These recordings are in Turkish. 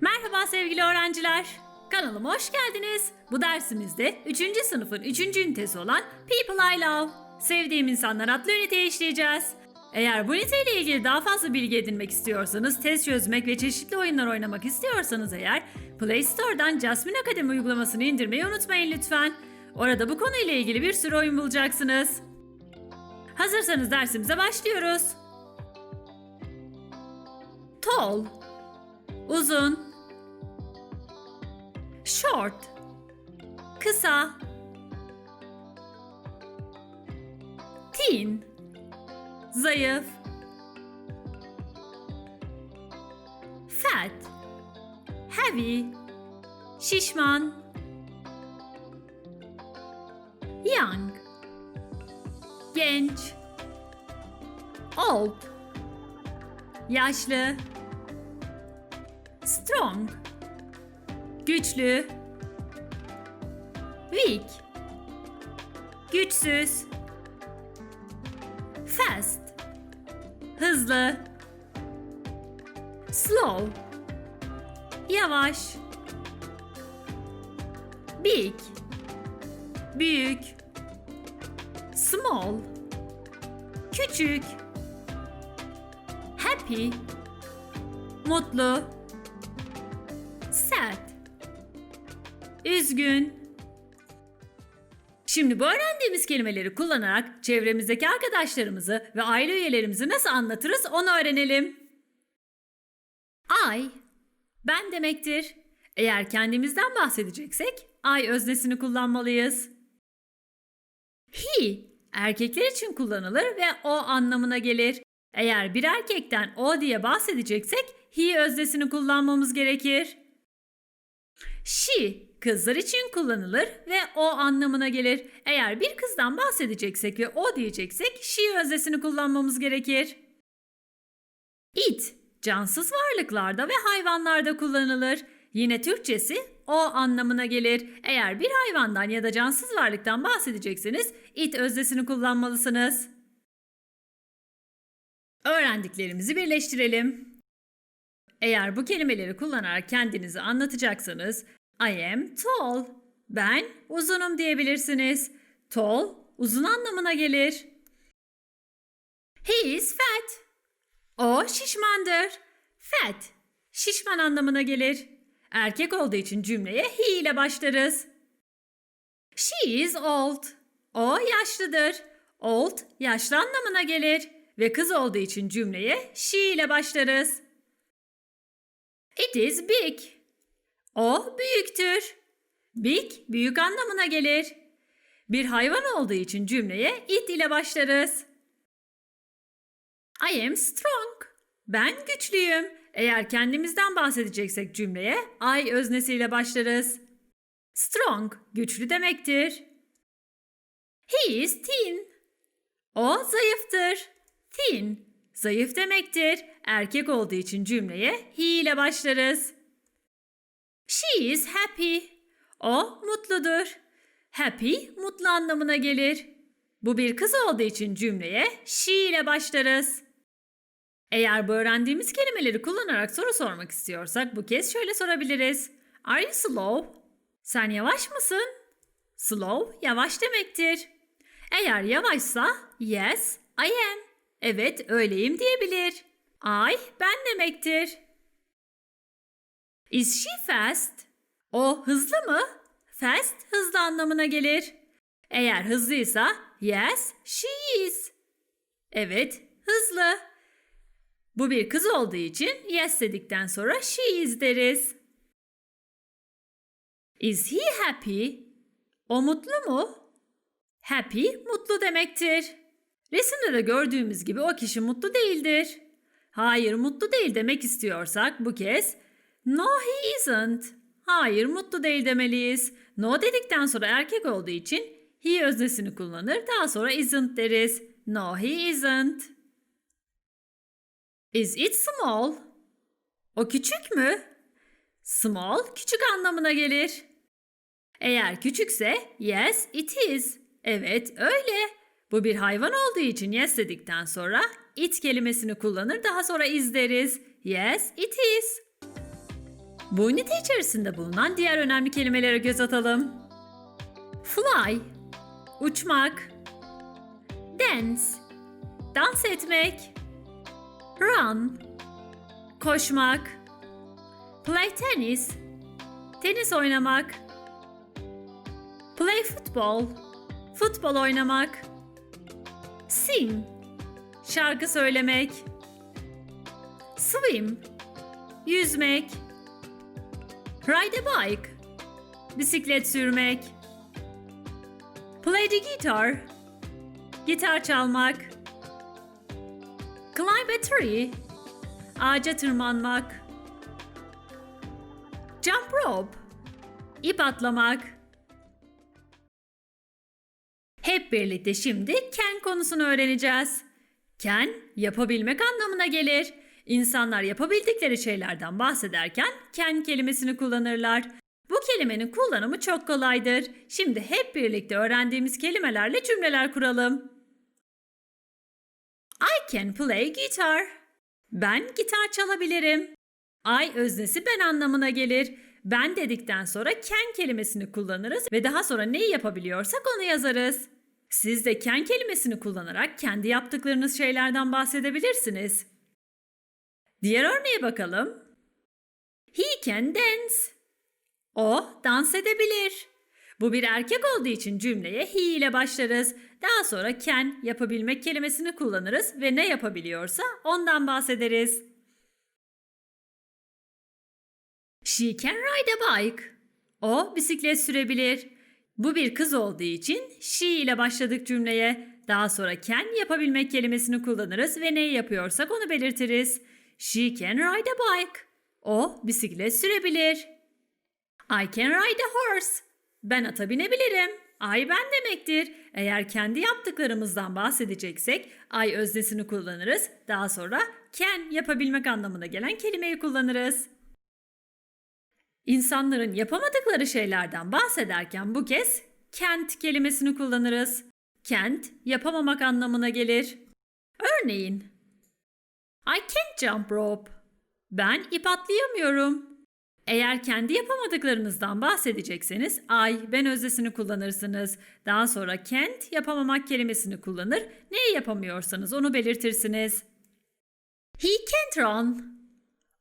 Merhaba sevgili öğrenciler. Kanalıma hoş geldiniz. Bu dersimizde 3. sınıfın 3. ünitesi olan People I Love, Sevdiğim İnsanlar adlı üniteyi işleyeceğiz. Eğer bu üniteyle ilgili daha fazla bilgi edinmek istiyorsanız, test çözmek ve çeşitli oyunlar oynamak istiyorsanız eğer Play Store'dan Jasmine Akademi uygulamasını indirmeyi unutmayın lütfen. Orada bu konuyla ilgili bir sürü oyun bulacaksınız. Hazırsanız dersimize başlıyoruz. Tall Uzun. Short. Kısa. Teen. Zayıf. Fat. Heavy. Şişman. Young. Genç. Old. Yaşlı Strong. Güçlü. Weak. Güçsüz. Fast. Hızlı. Slow. Yavaş. Big. Büyük. Small. Küçük. Happy. Mutlu Sad Üzgün Şimdi bu öğrendiğimiz kelimeleri kullanarak çevremizdeki arkadaşlarımızı ve aile üyelerimizi nasıl anlatırız onu öğrenelim. I, ben demektir. Eğer kendimizden bahsedeceksek I öznesini kullanmalıyız. He, erkekler için kullanılır ve o anlamına gelir. Eğer bir erkekten o diye bahsedeceksek he öznesini kullanmamız gerekir. She kızlar için kullanılır ve o anlamına gelir. Eğer bir kızdan bahsedeceksek ve o diyeceksek she öznesini kullanmamız gerekir. It cansız varlıklarda ve hayvanlarda kullanılır. Yine Türkçesi o anlamına gelir. Eğer bir hayvandan ya da cansız varlıktan bahsedecekseniz it öznesini kullanmalısınız. Öğrendiklerimizi birleştirelim. Eğer bu kelimeleri kullanarak kendinizi anlatacaksanız I am tall. Ben uzunum diyebilirsiniz. Tall uzun anlamına gelir. He is fat. O şişmandır. Fat şişman anlamına gelir. Erkek olduğu için cümleye he ile başlarız. She is old. O yaşlıdır. Old yaşlı anlamına gelir ve kız olduğu için cümleye she ile başlarız. It is big. O büyüktür. Big büyük anlamına gelir. Bir hayvan olduğu için cümleye it ile başlarız. I am strong. Ben güçlüyüm. Eğer kendimizden bahsedeceksek cümleye I öznesiyle başlarız. Strong güçlü demektir. He is thin. O zayıftır. Thin zayıf demektir. Erkek olduğu için cümleye he ile başlarız. She is happy. O mutludur. Happy mutlu anlamına gelir. Bu bir kız olduğu için cümleye she ile başlarız. Eğer bu öğrendiğimiz kelimeleri kullanarak soru sormak istiyorsak bu kez şöyle sorabiliriz. Are you slow? Sen yavaş mısın? Slow yavaş demektir. Eğer yavaşsa yes, I am. Evet, öyleyim diyebilir. I ben demektir. Is she fast? O hızlı mı? Fast hızlı anlamına gelir. Eğer hızlıysa yes, she is. Evet, hızlı. Bu bir kız olduğu için yes dedikten sonra she is deriz. Is he happy? O mutlu mu? Happy mutlu demektir. Resimde de gördüğümüz gibi o kişi mutlu değildir. Hayır mutlu değil demek istiyorsak bu kez no he isn't. Hayır mutlu değil demeliyiz. No dedikten sonra erkek olduğu için he öznesini kullanır daha sonra isn't deriz. No he isn't. Is it small? O küçük mü? Small küçük anlamına gelir. Eğer küçükse yes it is. Evet öyle. Bu bir hayvan olduğu için yes dedikten sonra it kelimesini kullanır daha sonra is deriz. Yes it is. Bu ünite içerisinde bulunan diğer önemli kelimelere göz atalım. Fly, uçmak. Dance, dans etmek. Run, koşmak. Play tennis, tenis oynamak. Play football, futbol oynamak. Sing, şarkı söylemek. Swim, yüzmek. Ride a bike, bisiklet sürmek. Play the guitar, gitar çalmak. Climb a tree, ağaca tırmanmak. Jump rope, ip atlamak. Hep birlikte şimdi can konusunu öğreneceğiz. Can, yapabilmek anlamına gelir. İnsanlar yapabildikleri şeylerden bahsederken can kelimesini kullanırlar. Bu kelimenin kullanımı çok kolaydır. Şimdi hep birlikte öğrendiğimiz kelimelerle cümleler kuralım. I can play guitar. Ben gitar çalabilirim. I öznesi ben anlamına gelir. Ben dedikten sonra can kelimesini kullanırız ve daha sonra neyi yapabiliyorsak onu yazarız. Siz de can kelimesini kullanarak kendi yaptıklarınız şeylerden bahsedebilirsiniz. Diğer örneğe bakalım. He can dance. O dans edebilir. Bu bir erkek olduğu için cümleye he ile başlarız. Daha sonra can yapabilmek kelimesini kullanırız ve ne yapabiliyorsa ondan bahsederiz. She can ride a bike. O bisiklet sürebilir. Bu bir kız olduğu için she ile başladık cümleye. Daha sonra can yapabilmek kelimesini kullanırız ve neyi yapıyorsak onu belirtiriz. She can ride a bike. O bisiklet sürebilir. I can ride a horse. Ben ata binebilirim. I ben demektir. Eğer kendi yaptıklarımızdan bahsedeceksek I öznesini kullanırız. Daha sonra can yapabilmek anlamına gelen kelimeyi kullanırız. İnsanların yapamadıkları şeylerden bahsederken bu kez can't kelimesini kullanırız. Can't yapamamak anlamına gelir. Örneğin I can't jump rope. Ben ip atlayamıyorum. Eğer kendi yapamadıklarınızdan bahsedecekseniz I, ben öznesini kullanırsınız. Daha sonra can't, yapamamak kelimesini kullanır. Neyi yapamıyorsanız onu belirtirsiniz. He can't run.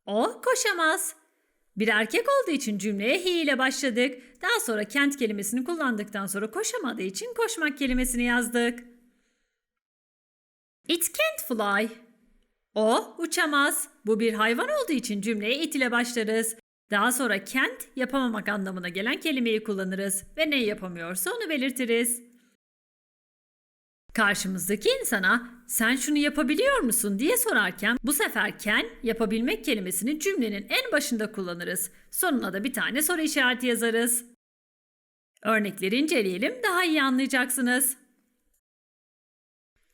O koşamaz. Bir erkek olduğu için cümleye he ile başladık. Daha sonra can't kelimesini kullandıktan sonra koşamadığı için koşmak kelimesini yazdık. It can't fly. O uçamaz. Bu bir hayvan olduğu için cümleye it ile başlarız. Daha sonra can't yapamamak anlamına gelen kelimeyi kullanırız ve neyi yapamıyorsa onu belirtiriz. Karşımızdaki insana sen şunu yapabiliyor musun diye sorarken bu sefer can yapabilmek kelimesini cümlenin en başında kullanırız. Sonuna da bir tane soru işareti yazarız. Örnekleri inceleyelim daha iyi anlayacaksınız.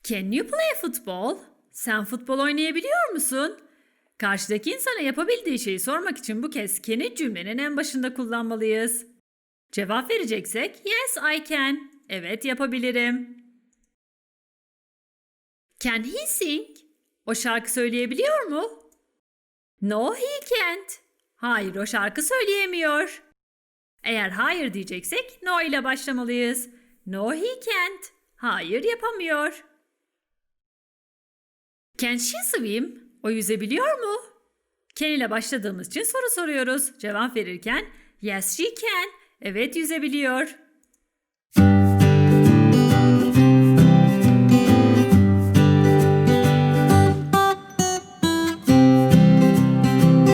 Can you play football? Sen futbol oynayabiliyor musun? Karşıdaki insana yapabildiği şeyi sormak için bu kez can'i cümlenin en başında kullanmalıyız. Cevap vereceksek yes I can. Evet yapabilirim. Can he sing? O şarkı söyleyebiliyor mu? No he can't. Hayır o şarkı söyleyemiyor. Eğer hayır diyeceksek no ile başlamalıyız. No he can't. Hayır yapamıyor. Can she swim? O yüzebiliyor mu? Can ile başladığımız için soru soruyoruz. Cevap verirken yes she can. Evet yüzebiliyor.